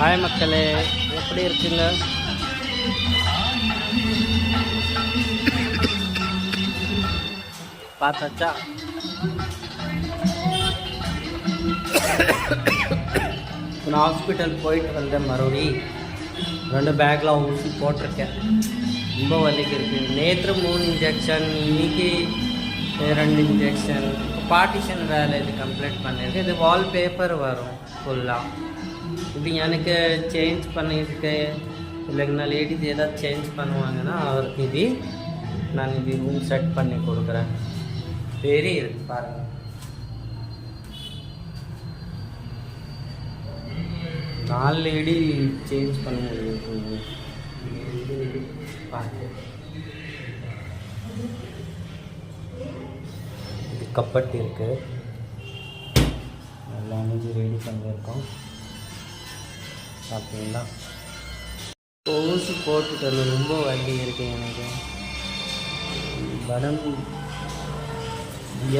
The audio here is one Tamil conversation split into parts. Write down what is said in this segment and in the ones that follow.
ஹாய் மக்களே எப்படி இருக்குங்க? பார்த்தாச்சா? நான் ஹாஸ்பிட்டல் போயிட்டு வந்தேன் மறுபடி. ரெண்டு பேக்கில் ஊசி போட்டிருக்கேன். ரொம்ப வலிக்கு இருக்குது நேற்று மூணு இன்ஜெக்ஷன் இன்னைக்கு ரெண்டு இன்ஜெக்ஷன் பார்ட்டிஷன் வேலை இது கம்ப்ளீட் பண்ணியிருக்கு இது வால்பேப்பர் வரும் ஃபுல்லாக இது எனக்கு சேஞ்ச் பண்ணியிருக்கு. இல்லைங்கண்ணா லேடிஸ் ஏதாவது சேஞ்ச் பண்ணுவாங்கன்னா அவருக்கு இது நான் இது ரூம் செட் பண்ணி கொடுக்குறேன். பெரிய இருக்கு பாருங்கள் நாலு லேடி சேஞ்ச் பண்ண முடியும் பாருங்க. இது கப்பட்டி இருக்கு. எல்லாமே ரெடி பண்ணியிருக்கோம். அப்படிங்களா ஊசி போட்டுட்டு ரொம்ப வலி இருக்கு எனக்கு. படம்?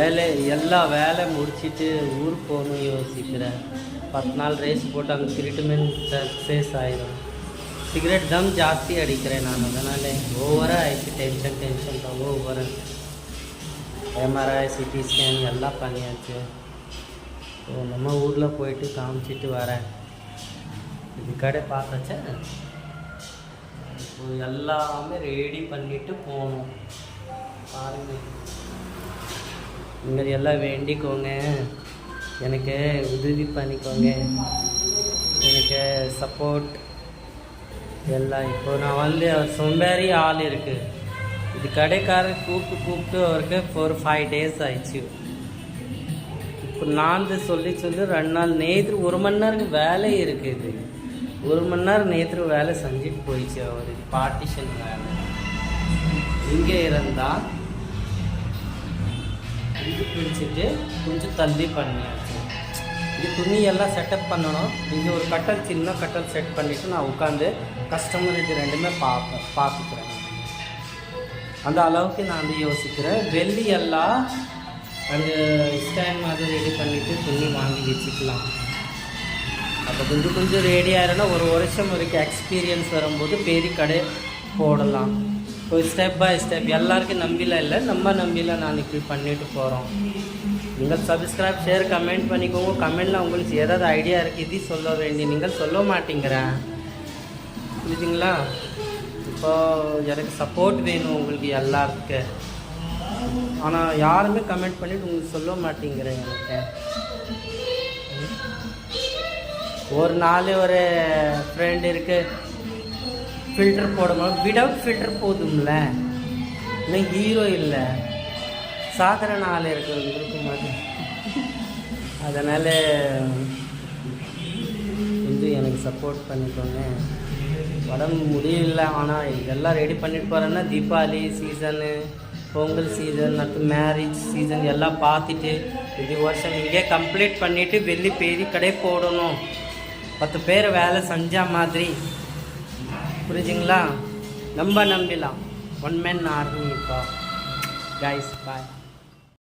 ஏழை எல்லா வேலை முடிச்சிட்டு ஊருக்கு போகணும் யோசிக்கிறேன். பத்து நாள் ரேஸ் போட்டு அங்கே ட்ரீட்மெண்ட் சக்ஸஸ் ஆயிடும் சிகரெட் தம் ஜாஸ்தி அடிக்கிறேன் நான். அதனால் ஓவராக ஆயிடுச்சு. டென்ஷன் டென்ஷன் தான் ஓவராக எம்ஆர்ஐ சிடி ஸ்கேன் எல்லாம் பண்ணியாச்சு. ஸோ நம்ம ஊரில் போயிட்டு காமிச்சிட்டு வரேன். இது கடை பார்த்தாச்சா? இப்போ எல்லாமே ரெடி பண்ணிட்டு போகணும். பாருங்க. நீங்கள் எல்லாம் வேண்டிக்கோங்க. எனக்கு உதவி பண்ணிக்கோங்க. எனக்கு சப்போர்ட் எல்லாம். இப்போ நான் வந்து சோம்பேறி ஆள் இருக்கு. இது கடைக்காரர் கூப்பிட்டு கூப்பிட்டு அவருக்கு ஃபோர் ஃபைவ் டேஸ் ஆயிடுச்சு. இப்போ நான் சொல்லி சொல்லி ரெண்டு நாள் நேற்று ஒரு மணி நேரம் வேலை இருக்குது. ஒரு மணி நேரம் நேற்று வேலை செஞ்சு போயிடுச்சு அவர் பார்ட்டிஷன் வேலை. இங்கே இருந்தால் இது பிடிச்சிட்டு கொஞ்சம் தள்ளி பண்ணியாச்சு. இது துணி எல்லாம் செட்டப் பண்ணணும். இங்கே ஒரு கட்டல் சின்ன கட்டல் செட் பண்ணிவிட்டு நான் உட்காந்து கஸ்டமர் இது ரெண்டுமே பார்ப்பேன் பார்த்துக்கிறேன் அந்த அளவுக்கு நான் வந்து யோசிக்கிறேன். வெள்ளி எல்லாம் அந்த ஸ்டாண்ட் மாதிரி ரெடி பண்ணிவிட்டு துணி வாங்கி வச்சுக்கலாம். அப்போ கொஞ்சம் கொஞ்சம் ரெடி ஆகிறனா ஒரு வருஷம் வரைக்கும் எக்ஸ்பீரியன்ஸ் வரும்போது பெரிய கடை போடலாம். ஒரு ஸ்டெப் பை ஸ்டெப் எல்லாருக்கும் நம்பிலாம் இல்லை. நம்ம நம்பிலாம் நான் இப்படி பண்ணிட்டு போகிறோம் நீங்கள் சப்ஸ்கிரைப் ஷேர் கமெண்ட் பண்ணிக்கோங்க. கமெண்டில் உங்களுக்கு ஏதாவது ஐடியா இருக்குது இது சொல்ல வேண்டி நீங்கள் சொல்ல மாட்டேங்கிறேன் புரியுதுங்களா? இப்போது எனக்கு சப்போர்ட் வேணும் உங்களுக்கு எல்லாருக்கு. ஆனால் யாருமே கமெண்ட் பண்ணிவிட்டு உங்களுக்கு சொல்ல மாட்டேங்கிறேன் எனக்கு ஒரு நாள் ஒரு ஃப்ரெண்ட் இருக்கு. ஃபில்டர் போடும்போது விடவுட் ஃபில்டர் போதும்ல. இன்னும் ஹீரோ இல்லை. சாதாரண ஆள் இருக்கு இருக்கும் அதனால் கொஞ்சம் எனக்கு சப்போர்ட் பண்ணிக்கோங்க. உடம்பு முடியல ஆனால் இதெல்லாம் ரெடி பண்ணிட்டு போகிறேன்னா தீபாவளி சீசனு பொங்கல் சீசன் அடுத்து மேரேஜ் சீசன் எல்லாம் பார்த்துட்டு இது வருஷம் இங்கே கம்ப்ளீட் பண்ணிவிட்டு வெளியே பெரிய கடை போடணும். பத்து பேர் வேலை செஞ்ச மாதிரி. புரிஞ்சுங்களா? நம்ம நம்பிடலாம் ஒன் மேன் ஆர்மி இப்போ கைஸ் பாய்